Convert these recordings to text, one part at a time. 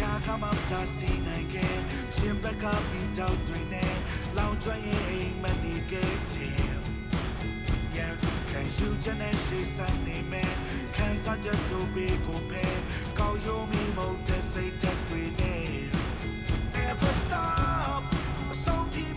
ရာကမှမတားစီနိုင်ခဲ့ရှင်ဘက်ကပြီးတော့တွင်နဲ့လောင်ကျွမ်းရင်အိမ်မနေခဲ့တယ် Yeah, can you just say something man? Can I just do big or pay? Call you me more to say that we need. Never stop. So team in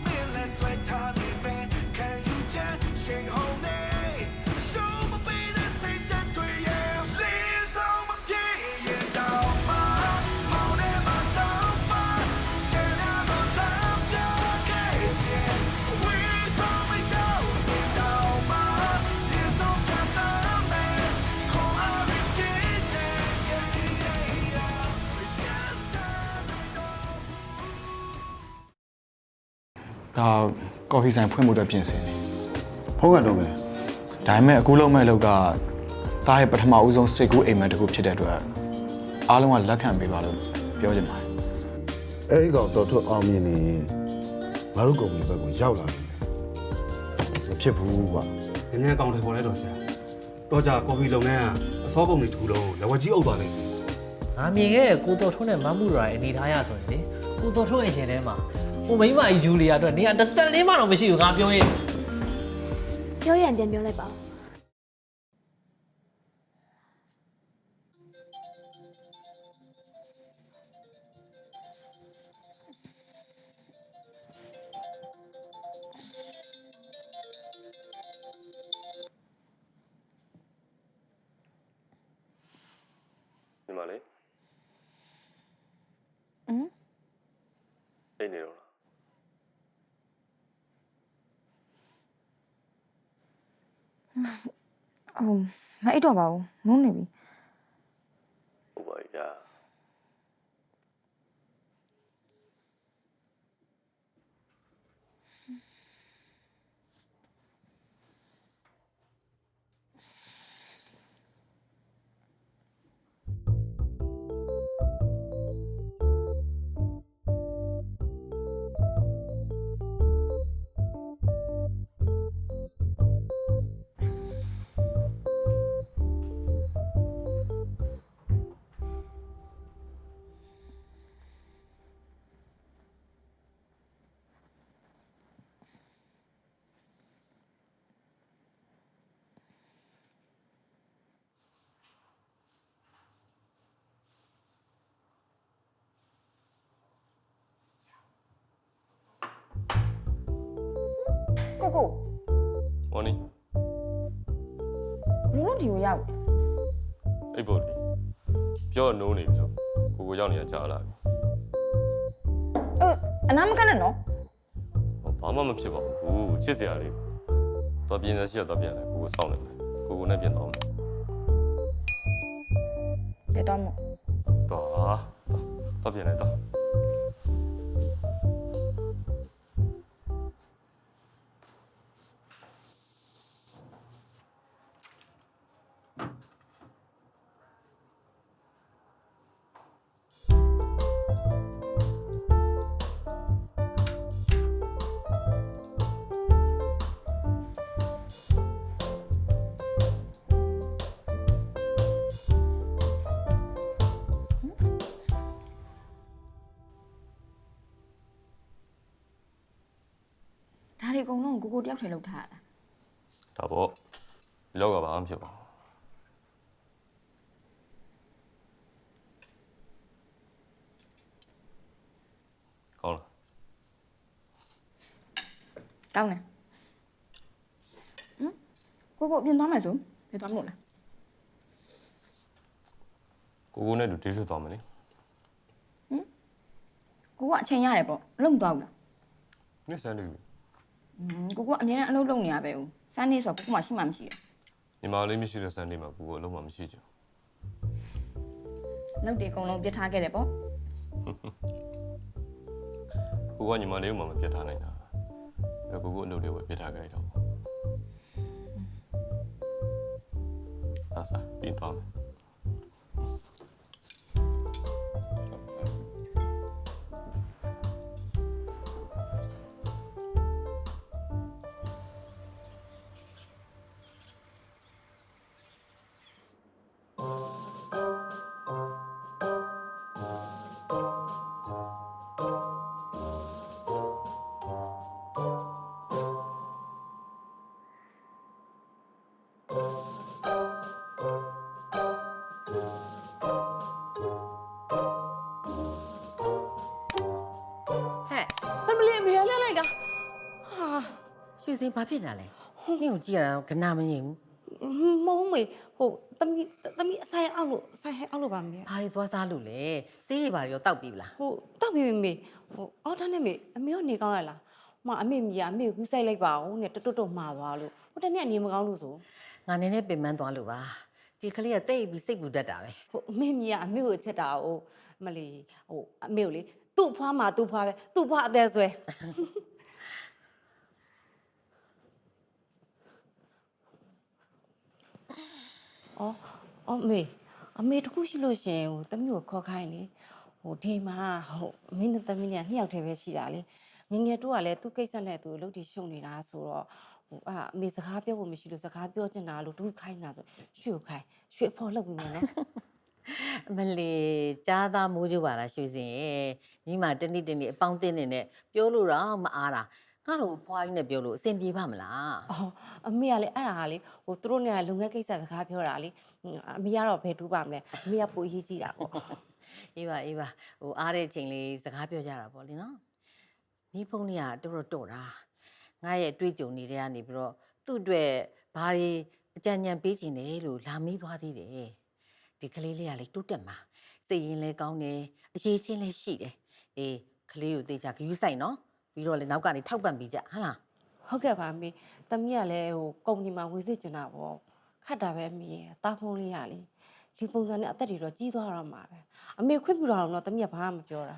ဒါကော်ဖီဆိုင်ဖွင့်ဖို့အတွက်ပြင်ဆင်နေဖုန်းကတော့ပဲဒါပေမဲ့အခုလုံးမဲ့အလုပ်ကတားရဲ့ပထမဦးဆုံးစိတ်ကူးအိမ်မက်တစ်ခုဖြစ်တဲ့အတွက်အားလုံးကလက်ခံပေးပါလို့ပြောချင်ပါတယ်အဲ့ဒီကောင်တော်ထွက်အောင်မြင်နေငါတို့ကုမ္ပဏီဘက်ကိုရောက်လာတယ်မဖြစ်ဘူးကွာနည်းနည်းကောင်းတယ်ပေါ်လဲတော့ဆရာတော့ကြကော်ဖီလုပ်ငန်းကအစောကုန်တွေထူလို့လက်ဝကြီးအုပ်သွားနေပြီငါမြင်ခဲ့တဲ့ကိုတော်ထွန်းနဲ့မမှုရာရဲ့အနေထားရဆိုရင်လေကိုတော်ထွန်းရဲ့ရှင်ထဲမှာ ဟိုမိန်းမကြီးဂျူလီယာအတွက်နေရာတစ်သက်လေးမှတော့မရှိဘူးငါပြောရင်ပြောရရင်ပြန်ပြောလိုက်ပါဦးညီမလေးอืมအိတ်နေတော့ ဟိုမအိတ်တော့ပါဘူးနုံးနေပြီ ကိုကိုမော်နီဘလို့လို့ဒီကိုရောက်အိတ်ပေါ်လီပြောတော့နိုးနေပြီဆိုကိုကိုရောက်နေရကြာလာပြီအဲအနာမကနဲ့နော်ဟောဘာမှမဖြစ်ပါဘူးချစ်စရာလေးတော့ပြင်နေရှိတော့ပြန်တယ်ကိုကိုစောင့်နေမယ်ကိုကိုနဲ့ပြန်တော့မယ်တဲ့တော့မို့တော့တော့ပြန်လိုက်တော့ တွေအကုန်လုံးကိုကိုတယောက်ထဲလောက်ထားတာဒါပေါ့ဒီလောက်ကဘာမှမဖြစ်ပါဘူးကောင်းလားကောင်းတယ်ဟမ်ကိုကိုပြင်သွားမယ်ဆိုပြသွားမို့လားကိုကိုနဲ့တူဒေးရွှေသွားမယ်လေကိုကအချိန်ရတယ်ပေါ့အလုံးမသွားဘူးလားနေ့စမ်းနေပြီอืม ကိုကအမြဲတမ်းအလုပ်လုပ်နေရပဲဦးစမ်းနေဆိုတော့ကိုကမှရှိမှမရှိတယ်ညီမလေးမရှိတဲ့စမ်းနေမှာကိုကိုအလုံးမှမရှိချင်လုပ်တွေအကုန်လုံးပြစ်ထားခဲ့တယ်ပေါ့ကိုကညီမလေးကိုမှမပြတ်ထားနိုင်တာအဲ့တော့ကိုကိုအလုပ်တွေပဲပြတ်ထားကြလိုက်တော့ဆာဆာပြင်သွားမယ် မလေးအမေလဲလိုက်ကဟာရွှေစင်ဘာဖြစ်နေတာလဲနင့်ကိုကြည့်ရတာကနာမငြိမ်ဘူးမုံမေဟိုတမီတမီအဆိုင်အောက်လို့ဆိုင်ဟဲအောက်လို့ပါမေဘာတွေသွားစားလို့လဲစေးတွေဘာတွေရောတောက်ပြီလားဟိုတောက်ပြီမေဟိုအော်ဒါနဲ့မေအမေရောနေကောင်းရလားမအမေမီကအမေကိုကူးဆိုင်လိုက်ပါဦးနဲ့တွတ်တွတ်မှာသွားလို့ဟိုတနေ့ကနေမကောင်းလို့ဆိုငါနေနဲ့ပင်ပန်းသွားလို့ပါဒီကလေးကတိတ်ပြီးစိတ်ပူတတ်တာပဲဟိုအမေမီကအမေကိုချက်တာ哦မလီဟိုအမေကိုလေ သူ့ဖွားမှာသူ့ဖွားပဲသူ့ဖွားအသက်ဆွဲအော်အော်မေအမေတခုရှိလို့ရှရင်ဟိုတမီးကိုခေါ်ခိုင်းလေဟိုဒီမှာဟိုအမေနဲ့တမီးနဲ့နှစ်ယောက်တည်းပဲရှိတာလေငယ်ငယ်တို့ကလည်းသူ့ကိစ္စနဲ့သူအလုပ်တွေရှုံနေတာဆိုတော့ဟိုအာအမေစကားပြောဖို့မရှိလို့စကားပြောချင်တာလို့သူခိုင်းတာဆိုရွှေကိုခိုင်းရွှေအဖို့လုပ်ပြီးမယ်နော် အမလီကြားသားမိုးကြပါလားရွှေစင်ရဲ့ညီမတနေ့တနေ့အပေါင်းအသင်းနေနဲ့ပြောလို့တော့မအားတာငါတို့ဖွားကြီးနဲ့ပြောလို့အဆင်ပြေပါမလားအော်အမေကလည်းအဲ့ဒါဟာလေဟိုသူတို့နဲ့လုံငယ်ကိစ္စစကားပြောတာလေဟွန်းအမေကတော့ဘယ်တူးပါမလဲအမေကပိုအရေးကြီးတာပေါ့အေးပါအေးပါဟိုအားတဲ့အချိန်လေးစကားပြောကြတာပေါ့လေနော်မိဖုန်းလေးကတော်တော်တော့တာငါရဲ့အတွေ့အကြုံတွေထဲကနေပြီးတော့သူ့အတွက်ဘာတွေအကြံဉာဏ်ပေးခြင်းတယ်လို့လာမေးသွားသေးတယ် ဒီကလေးလေးကလေတိုးတက်မှာစိတ်ရင်းလဲကောင်းတယ်အရေးချင်းလဲရှိတယ်အေးကလေးကိုတေချာဂယူးဆိုင်နော်ပြီးတော့လေနောက်ကနေထောက်ပံ့ပေးကြဟဟလားဟုတ်ကဲ့ပါအမေတမီးကလည်းဟိုကုမ္ပဏီမှာဝင်စစ်ကျင်တာပေါ့ခတ်တာပဲအမေရဲ့တာဖုန်းလေးရလေဒီပုံစံနဲ့အသက်တွေတော့ကြီးသွားတော့မှာပဲအမေခွင့်ပြုတာတော့တမီးကဘာမှမပြောတာ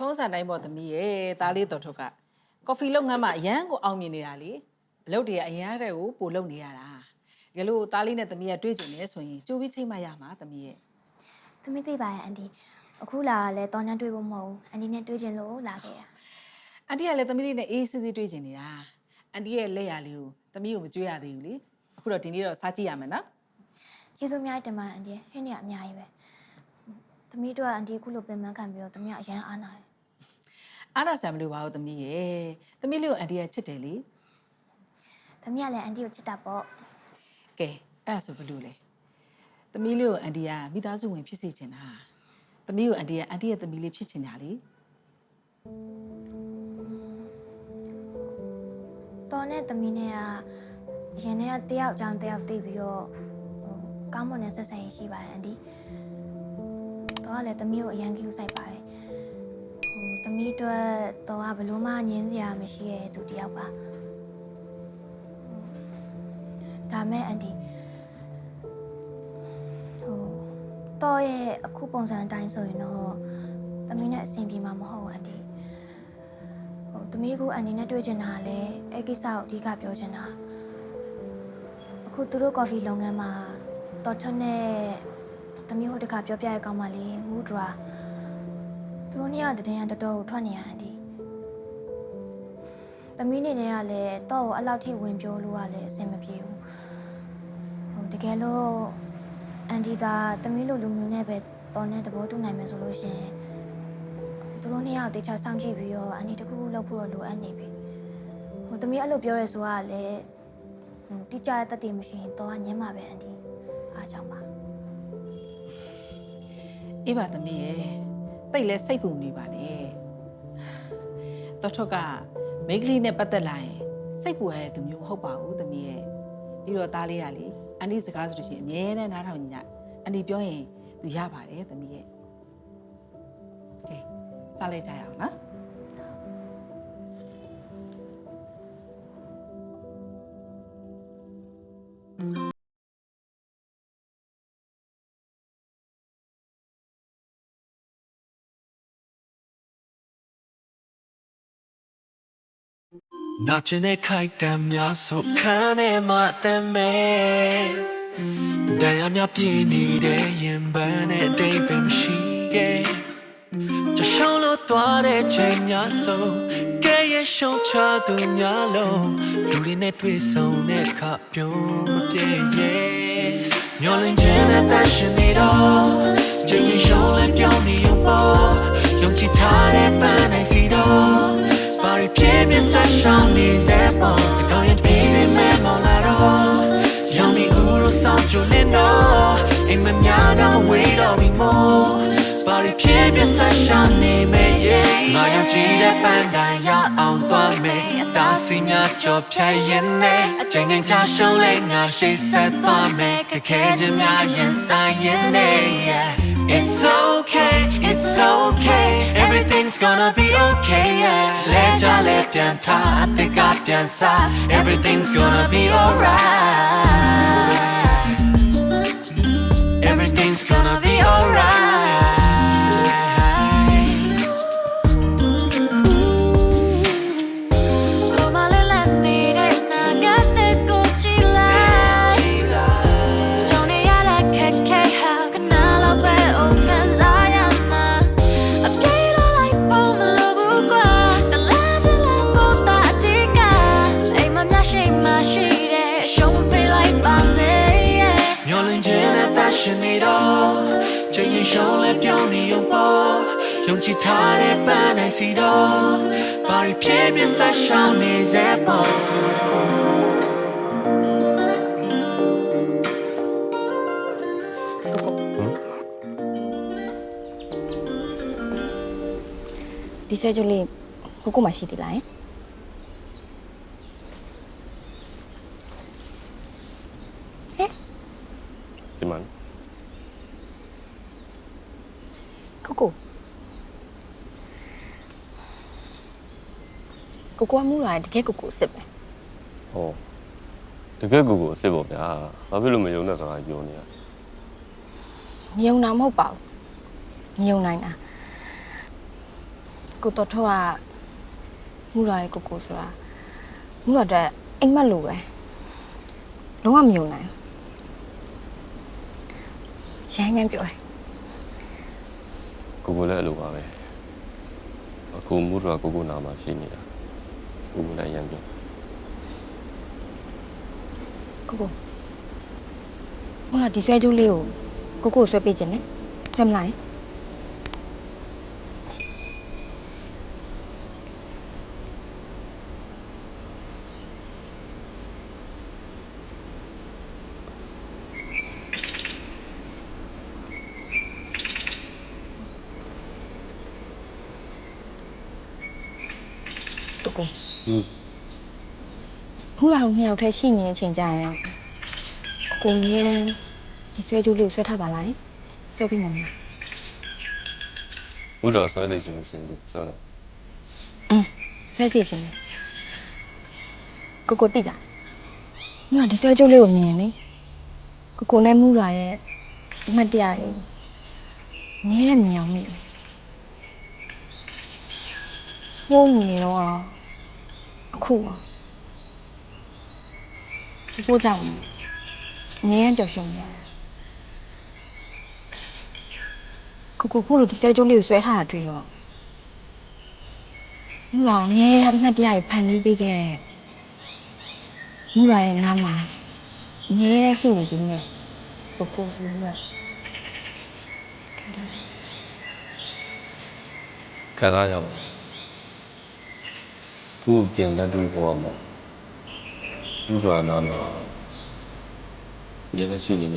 ထုံးစံတိုင်းပေါ့သမီးရဲ့သားလေးတော်ထုတ်ကကော်ဖီလုပ်ငန်းမှာအရန်ကိုအောင်မြင်နေတာလေအလုပ်တွေကအရန်တဲ့ကိုပိုလုပ်နေရတာတကယ်လို့သားလေးနဲ့သမီးကတွေ့ကြတယ်ဆိုရင်ကြိုးပြီးချိန်မှရမှာသမီးရဲ့သမီးသိပါရဲ့အန်တီအခုလာကလည်းတောင်းတန်းတွေ့ဖို့မဟုတ်ဘူးအန်တီနဲ့တွေ့ချင်လို့လာခဲ့ရအန်တီကလည်းသမီးလေးနဲ့အေးစစ်စစ်တွေ့ကြနေတာအန်တီရဲ့လက်ရလေးကိုသမီးကိုမကြွေးရသေးဘူးလေအခုတော့ဒီနေ့တော့စားကြည့်ရမယ်နော်ကျေးဇူးအများကြီးတင်ပါတယ်အန်တီဟင်းနေရအများကြီးပဲသမီးတို့ကအန်တီအခုလိုပင်ပန်းခံပြီးတော့သမီးကအရန်အားနာတယ် အားရဆံမလို့ပါဘူးသမီးရဲ့သမီးလေးကိုအန်တီကချစ်တယ်လေသမီးကလည်းအန်တီကိုချစ်တာပေါ့ကဲအဲ့ဒါဆိုဘလို့လဲသမီးလေးကိုအန်တီကမိသားစုဝင်ဖြစ်စေချင်တာသမီးကိုအန်တီကအန်တီရဲ့သမီးလေးဖြစ်ချင်တာလေတော်နဲ့သမီးနဲ့ကအရင်ကတယောက်အကြောင်းတယောက်သိပြီးတော့ဟိုကောင်းမွန်တဲ့ဆက်ဆံရေးရှိပါတယ်အန်တီတော်ကလည်းသမီးကိုအရန်ကြည့်ဆိုင်ပါတယ်ဟို သမီးအတွက်တော်ကဘလို့မှငင်းစရာမရှိရဲ့သူတယောက်ပါဒါမဲ့အန်တီဟိုတော့ရဲ့အခုပုံစံအတိုင်းဆိုရင်တော့သမီးနဲ့အဆင်ပြေမှာမဟုတ်ဘူးအန်တီဟိုသမီးကအန်တီနဲ့တွေ့ချင်တာကလည်းအဲ့ကိစ္စကိုအဓိကပြောချင်တာအခုသူတို့ကော်ဖီလုပ်ငန်းမှာတော်ထွန်းနဲ့သမီးဟိုတခါပြောပြရကောင်းပါလေမူဒရာ သူတို့နှစ်ယောက်တည်င်းရတော်တော်ကိုထွက်နေရအန်တီသမီးနေနဲ့ကလည်းတော့ကိုအဲ့လောက်ထိဝင်ပြောလို့ကလည်းအဆင်မပြေဘူးဟိုတကယ်လို့အန်ဒီတာသမီးလိုလူမျိုးနဲ့ပဲတော်နဲ့သဘောတူနိုင်မယ်ဆိုလို့ရှရင်သူတို့နှစ်ယောက်တေချာစောင့်ကြည့်ပြီးတော့အန်ဒီတစ်ခုခုလုပ်ဖို့တော့လိုအပ်နေပြီဟိုသမီးအဲ့လိုပြောရဲဆိုတာကလည်းဟိုတိကျတဲ့တတ်တည်မရှိရင်တော့ညင်းမှာပဲအန်ဒီအားကြောင့်ပါအေးပါသမီးရဲ့ တိတ်လဲစိတ်ပူနေပါနဲ့တော်ထွက်ကမိန်းကလေးနဲ့ပတ်သက်လာရင်စိတ်ပူရတဲ့သူမျိုးမဟုတ်ပါဘူးသမီးရဲ့ပြီးတော့သားလေးကလေအန်ဒီစကားဆိုလို့ရှိရင်အမြဲတမ်းနားထောင်ညအန်ဒီပြောရင်သူရပါတယ်သမီးရဲ့ကဲစားလိုက်ကြရအောင်နော် နာကျင်တဲ့ခိုက်တံများဆိုခန်းထဲမှာတမ်းမဲ့တရားများပြည့်နေတဲ့ရင်ပန်းနဲ့အတိတ်ပဲမရှိခဲ့จะရှောင်းလို့သွားတဲ့ချိန်များဆိုကဲရဲ့ရှုံးချသူများလုံးလူတွေနဲ့တွေ့ဆုံတဲ့အခါပြုံးမပြည့်ရဲ့မျောလင်းခြင်းနဲ့တရှင်နေတော့ချိန်ရင်ရှုံးလဲပြောင်းနေရုံပေါ့ယုံကြည်ထားတဲ့ပန်းနိုင်စီတော့ဘာတွေ ပြည့်ပြည့်ဆက်ရှောင်းနေစေပေါ့ဒီကောင်ရဲ့ပြည့်နေမဲ့မောင်လာတော့ရောင်နေဦးလို့ဆောင်ချလင်းတော့အိမ်မများတော့ဝေးတော့ပြီမို့ဘာတွေပြည့်ပြည့်ဆက်ရှောင်းနေမဲ့ရဲ့ငါရောက်ကြည့်တဲ့ပန်းတိုင်းရအောင်သွားမယ်တာစီများကြော်ဖြတ်ရင်နဲ့အချိန်ချင်းကြာရှုံးလဲငါရှိဆက်သွားမယ်ခက်ခဲခြင်းများရင်ဆိုင်ရင်နဲ့ yeah It's okay, it's okay. Everything's gonna be okay, yeah. လဲကြလဲပြန်ထားအသစ်ကပြန်စား Everything's gonna be alright. Everything's gonna be alright. ဘာတွေပြည့်ပြည့်ဆက်ရှောင်းနေစေပေါ့ဒီဆွဲကြိုးလေးကိုကိုမှရှိသေးလားယင် ဒီမှာ ကိုကို ကိုကိုကမူလာတကယ်ကိုကိုစစ်ပဲဟောတကယ်ကိုကိုအစ်စ်ပေါ့ဗျာဘာဖြစ်လို့မယုံတဲ့စကားပြောနေရလဲမြုံတာမဟုတ်ပါဘူးမြုံနိုင်တာကိုတော်ထောကမူလာရဲ့ကိုကိုဆိုတာမူလာတဲ့အိမ်မက်လိုပဲလုံးဝမမြုံနိုင်ဘူးရိုင်းရိုင်းပြောတယ်ကိုကိုလည်းအဲ့လိုပါပဲအခုမူရာကိုကိုနာမှာရှိနေတာ ကိုကိုလည်းရမ်းပြောကိုကိုမလာဒီဆွဲကြိုးလေးကိုကိုကိုဆွဲပေးခြင်းနဲ့ဆွဲမလား ခုလာတော့နှစ်ယောက်တည်းရှိနေတဲ့အချိန်ကျရင်ကိုမြဲတမ်းဒီဆွဲကြိုးလေးကိုဆွဲထားပါလားယင်ဆွဲပြီးမှာမလားမူရာဆွဲနေချင်လို့ရှိရင်ဆွဲတော့อืมဆွဲကြည့်ခြင်းလေကိုကိုတိတာမြတ်ဒီဆွဲကြိုးလေးကိုမြင်ရင်လေကိုကိုနဲ့မူလာရဲ့အမှတ်တရလေးနည်းရမြင်အောင်မိတယ်ဟိုးနေတော့ အခုပါဒီကိုကြောင့်နည်းရပျော်ရွှင်နေရတယ်ကိုကိုကိုလိုဒီစဲကျိုးလေးကိုဆွဲထားတာတွေ့တော့မူလာငယ်ရအမှတ်တရဖန်ပြီးပေးခဲ့တဲ့မူလာရဲ့နားမှာငယ်ရရှိနေပြီနဲ့ကိုကိုကခံစားရပါသူ့ကိုပြန်လက် တွေ့ပေါ်မှာသူ့ဆိုတာတော့ရတဲ့ရှိနေတ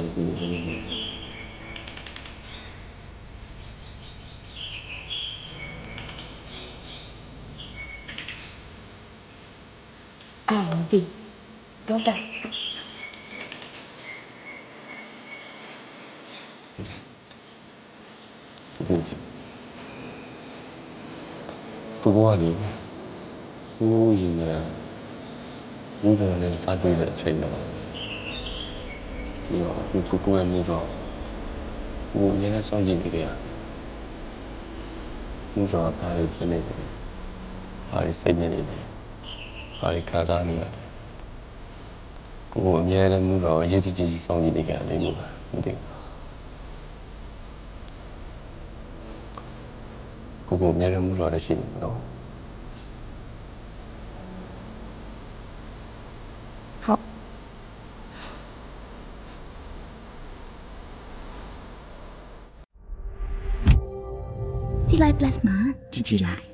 ယ်ကိုယ်ကိုယ်အာဒီတော့တာဟုတ်ကဲ့ဘဘကလေဟိုးရင်ကဘုရားနဲ့စားတွေ့တဲ့အချိန်တော့ဒီတော့ဒီကိုကိုရဲ့မျိုးတော့ဟိုရင်းနဲ့စောင့်ကြည့်နေကြရမျိုးတော့ဘာလို့ဖြစ်နေလဲဘာလို့စိတ်နေနေလဲဘာလို့ခံစားနေလဲကိုအမြဲတမ်းမျိုးတော့အရေးကြီးကြီးစောင့်ကြည့်နေကြတယ်လို့မသိဘူးကိုကိုအများကြီးမှုတော်ရရှိနေတော့ဟုတ် ကြည်လို